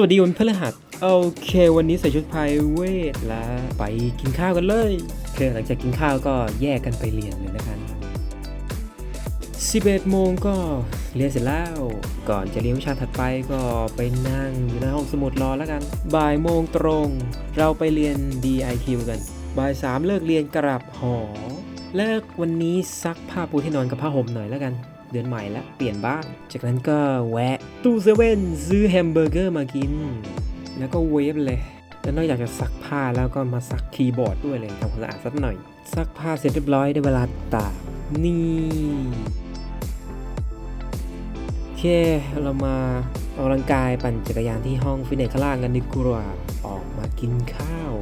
สวัสดีวันพฤหัสโอเค วันนี้ใส่ชุดไพรเวทแล้วไปกินข้าวกันเลยโอเคหลังจากกินข้าวก็แยกกันไปเรียนเลยนะครับ11โมงก็เรียนเสร็จแล้ว ก่อนจะเรียนวิชาถัดไปก็ไปนั่งอยู่ในห้องสมุดรอแล้วกัน บ่ายโมงตรง เราไปเรียน DIQ กัน บ่ายสามเลิกเรียนกลับหอ เลิกวันนี้ซักผ้าปูที่นอนกับผ้าห่มหน่อยแล้วกัน เดือนใหม่แล้วเปลี่ยนบ้านจากนั้นก็แวะตู้เซเว่นซื้อแฮมเบอร์เกอร์มากิน แล้วก็เวฟเลยแล้วนอกจากจะซักผ้าแล้วก็มาซักคีย์บอร์ดด้วยเลยทำความสะอาดสักหน่อย ซักผ้าเสร็จเรียบร้อยได้เวลาตากนี่โอเคเรามาออกกำลังกายปั่นจักรยานที่ห้องฟิตเนสข้างล่างกันดีกว่าออกมากินข้าว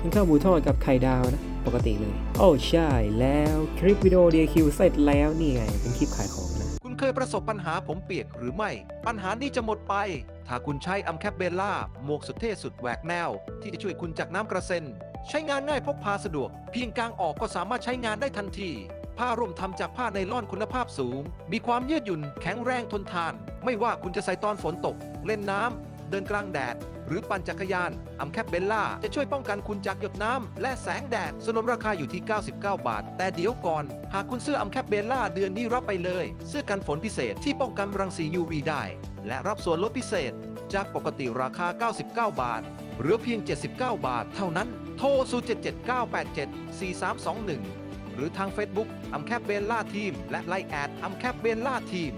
กินข้าวหมูทอดกับไข่ดาวนะ ปกติเลย โอ้ใช่แล้วคลิปวิดีโอ DQ เสร็จแล้วนี่ไง เป็นคลิปขายของนะ คุณเคยประสบปัญหาผมเปียกหรือไม่ ปัญหานี้จะหมดไป ถ้าคุณใช้อัมแคปเบลล่าหมวกสุดเท่สุดแหวกแนว ที่จะช่วยคุณจากน้ำกระเซ็น ใช้งานง่ายพกพาสะดวก เพียงกางออกก็สามารถใช้งานได้ทันที ผ้าร่มทำจากผ้าไนล่อนคุณภาพสูง มีความยืดหยุ่นแข็งแรงทนทาน ไม่ว่าคุณจะใส่ตอนฝนตก เล่นน้ำ เดินกลางแดด หรือปั่นจักรยานอัมแคปเบลล่าจะช่วยป้องกันคุณจากหยดน้ำและแสงแดด สนมราคาอยู่ที่ 99 บาท แต่เดี๋ยวก่อน หากคุณซื้ออัมแคปเบลล่าเดือนนี้รับไปเลย เสื้อกันฝนพิเศษที่ป้องกันรังสี UV ได้ และรับส่วนลดพิเศษ จากปกติราคา 99 บาทเหลือเพียง 79 บาท เท่านั้น โทร 077-987-4321หรือทาง Facebook อัมแคปเบลล่าทีมและไลน์แอดอัมแคปเบลล่าทีม